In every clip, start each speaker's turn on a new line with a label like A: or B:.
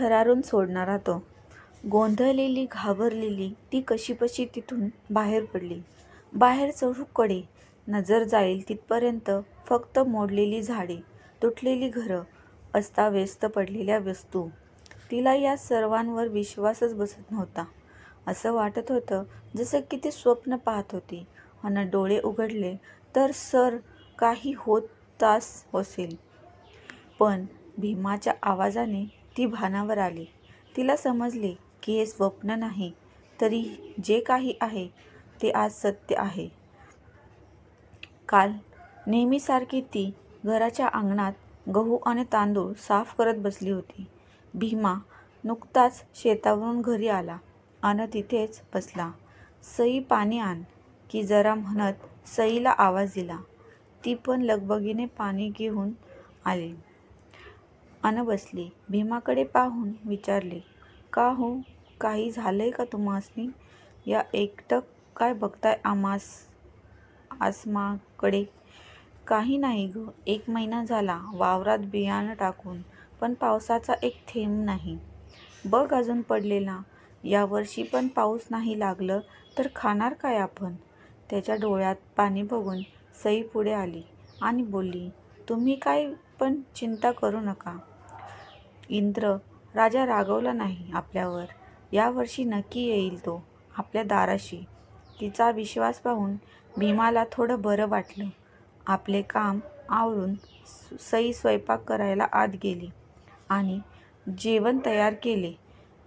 A: थरारून सोडणारा तो. गोंधळलेली घाबरलेली ती कशीबशी तिथून बाहेर पडली. बाहेर चहूकडे नजर जाईल तिथपर्यंत फक्त मोडलेली झाडे तुटलेली घरं अस्ताव्यस्त पडलेल्या वस्तू. तिला या सर्वांवर विश्वासच बसत नव्हता. असं वाटत होतं जसं की ती स्वप्न पाहत होती. आणि डोळे उघडले तर सर काही होत तास असेल. पण भीमाच्या आवाजाने ती भानावर आली. तिला समजले की हे स्वप्न नाही तरी जे काही आहे ते आज सत्य आहे. काल नेहमीसारखी ती घराच्या अंगणात गहू आणि तांदूळ साफ करत बसली होती. भीमा नुकताच शेतावरून घरी आला आणि तिथेच बसला. सई पाणी आण की जरा म्हणत सईला आवाज दिला. ती पण लगबगीने पाणी घेऊन आली. अन बसली. भीमाकडे पाहून विचारले का हो? काही झालंय का तुम्हासनी? या एकटक काय बघताय आमास आसमाकडे? काही नाही ग. एक महिना झाला. वावरात बियाणं टाकून. पण पावसाचा एक थेंब नाही. बघ अजून पडलेला. यावर्षी पण पाऊस नाही लागलं तर खाणार काय आपण? त्याच्या डोळ्यात पाणी बघून सई पुढे आली आणि बोलली तुम्ही काय पण चिंता करू नका. इंद्र राजा रागवला नाही आपल्यावर. यावर्षी नक्की येईल तो आपल्या दाराशी. तिचा विश्वास पाहून भीमाला थोडं बरं वाटलं. आपले काम आवरून सई स्वयंपाक करायला आत गेली आणि जेवण तयार केले.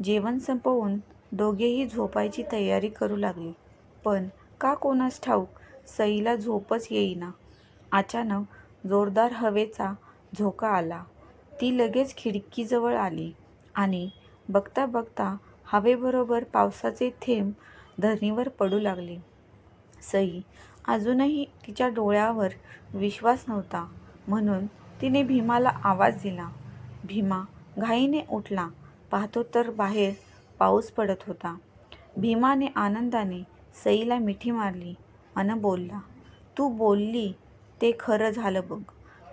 A: जेवण संपवून दोघेही झोपायची तयारी करू लागले. पण का कोणास ठाऊक सईला झोपच येईना. अचानक जोरदार हवेचा झोका आला. ती लगेच खिडकीजवळ आली आणि बघता बघता हवेबरोबर पावसाचे थेंब धरणीवर पडू लागले. सई अजूनही तिच्या डोळ्यावर विश्वास नव्हता. म्हणून तिने भीमाला आवाज दिला. भीमा घाईने उठला. पाहतो तर बाहेर पाऊस पडत होता. भीमाने आनंदाने सईला मिठी मारली अन बोलला तू बोलली ते खरं झालं बघ.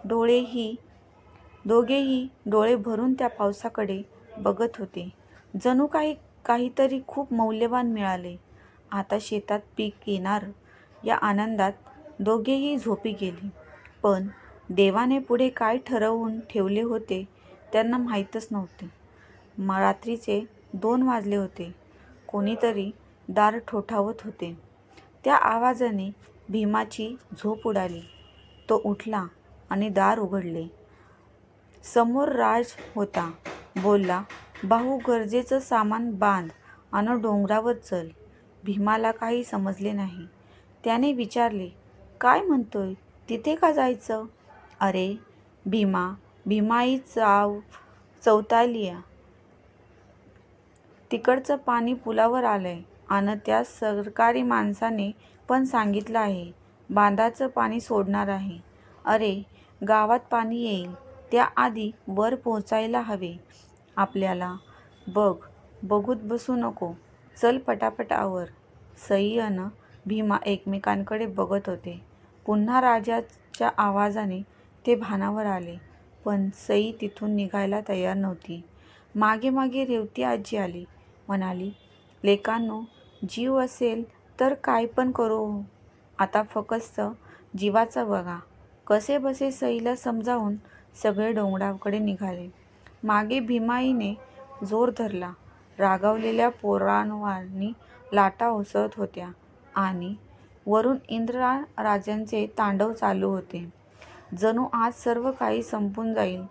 A: डोळेही दोघेही डोळे भरून त्या पावसाकडे बघत होते. जणू काही काहीतरी खूप मौल्यवान मिळाले. आता शेतात पीक येणार या आनंदात दोघेही झोपी गेली. पण देवाने पुढे काय ठरवून ठेवले होते त्यांना माहीतच नव्हते. रात्रीचे दोन वाजले होते. कोणीतरी दार ठोठावत होते. त्या आवाजाने भीमाची झोप उडाली. तो उठला आणि दार उघडले. समोर राज होता. बोलला भाऊ गरजेचं सामान बांध आणि डोंगरावर चल. भीमाला काही समजले नाही. त्याने विचारले काय म्हणतोय? तिथे का जायचं? अरे भीमा भीमाई चाव चौतालिया. तिकडचं पाणी पुलावर आलंय आणि त्या सरकारी माणसाने पण सांगितलं आहे बांधाचं पाणी सोडणार आहे. अरे गावात पाणी येईल. त्याआधी वर पोहोचायला हवे. आपल्याला बघ बघूत बसू नको. चल पटापट आवर. सई अन भीमा एकमेकांकडे बघत होते. पुन्हा राजाच्या आवाजाने ते भानावर आले पण सई तिथून निघायला तयार नव्हती. मागे मागे रेवती आजी आली. म्हणाली लेकांनो जीव असेल तर काय पण करू. आता फक्त जीवाचं बघा. कसे बसे सईला समजावून सगळे डोंगराकडे निघाले. मागे भीमाईने जोर धरला. रागावलेल्या पोरांवानी लाटा उसळत होत्या आणि वरून इंद्रा राजांचे तांडव चालू होते. जणू आज सर्व काही संपून जाईल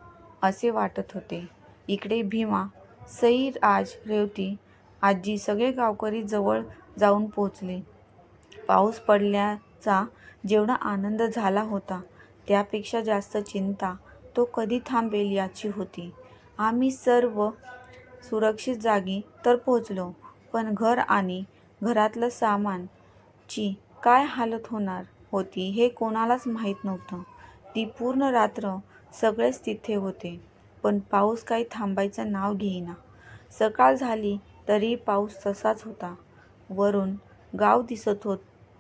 A: असे वाटत होते. इकडे भीमा सई राज रेवती आजी सगळे गावकरी जवळ जाऊन पोचले पाऊस पडल्याचा जेवढा आनंद झाला होता त्यापेक्षा जास्त चिंता तो कधी थांबेल याची होती. आम्ही सर्व सुरक्षित जागी तर पोहोचलो पण घर आणि घरातलं सामानची काय हालत होणार होती हे कोणालाच माहीत नव्हतं. ती पूर्ण रात्र सगळेच तिथे होते पण पाऊस काही थांबायचं नाव घेईना. सकाळ झाली तरी पाऊस तसाच होता. वरून गाव दिसत होत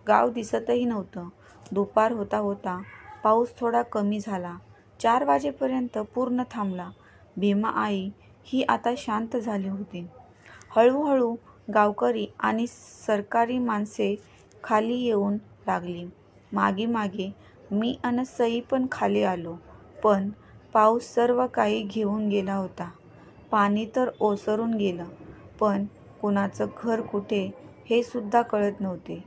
A: गाव दिसतही नव्हतं. दुपार होता होता पाऊस थोडा कमी झाला. चार वाजेपर्यंत पूर्ण थांबला. भीमा आई ही आता शांत झाली होती. हळूहळू गावकरी आणि सरकारी माणसे खाली येऊन लागली. मागे मागे मी आणि सई पण खाली आलो. पण पाऊस सर्व काही घेऊन गेला होता. पाणी तर ओसरून गेलं. पण कुणाचं घर कुठे हे सुद्धा कळत नव्हते.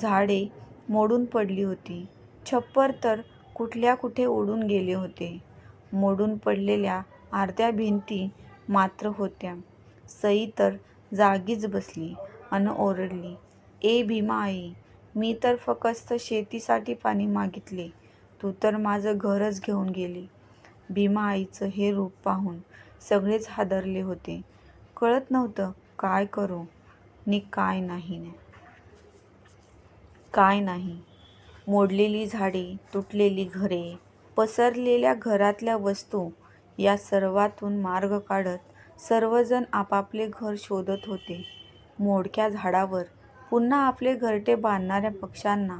A: झाडे मोडून पडली होती. छप्पर तर कुठल्या कुठे उडून गेले होते. मोडून पडलेल्या अर्ध्या भिंती मात्र होत्या. सई तर जागीच बसली अन ओरडली ए भीमा आई मी तर फक्त शेतीसाठी पाणी मागितले. तू तर माझं घरच घेऊन गेली भीमा आईचं हे रूप पाहून सगळेच हादरले होते. कळत नव्हतं काय करू. नि काय नाही काय नाही. मोडलेली झाडे तुटलेली घरे पसरलेल्या घरातल्या वस्तू या सर्वातून मार्ग काढत सर्वजण आपापले घर शोधत होते. मोडक्या झाडावर पुन्हा आपले घरटे बांधणाऱ्या पक्ष्यांना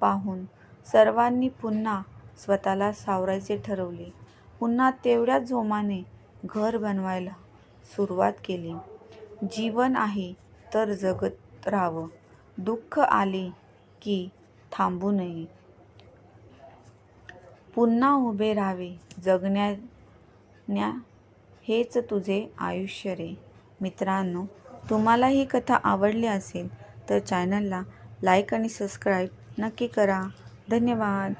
A: पाहून सर्वांनी पुन्हा स्वतःला सावरायचे ठरवले. पुन्हा तेवढ्याच जोमाने घर बनवायला सुरुवात केली. जीवन आहे तर जगत राहावं. दुःख आले की थांबू नये. पुन्हा उभे राहावे जगण्यान्या हेच तुझे आयुष्य रे. मित्रांनो तुम्हाला ही कथा आवडली असेल तर चॅनलला लाईक आणि सबस्क्राईब नक्की करा. धन्यवाद.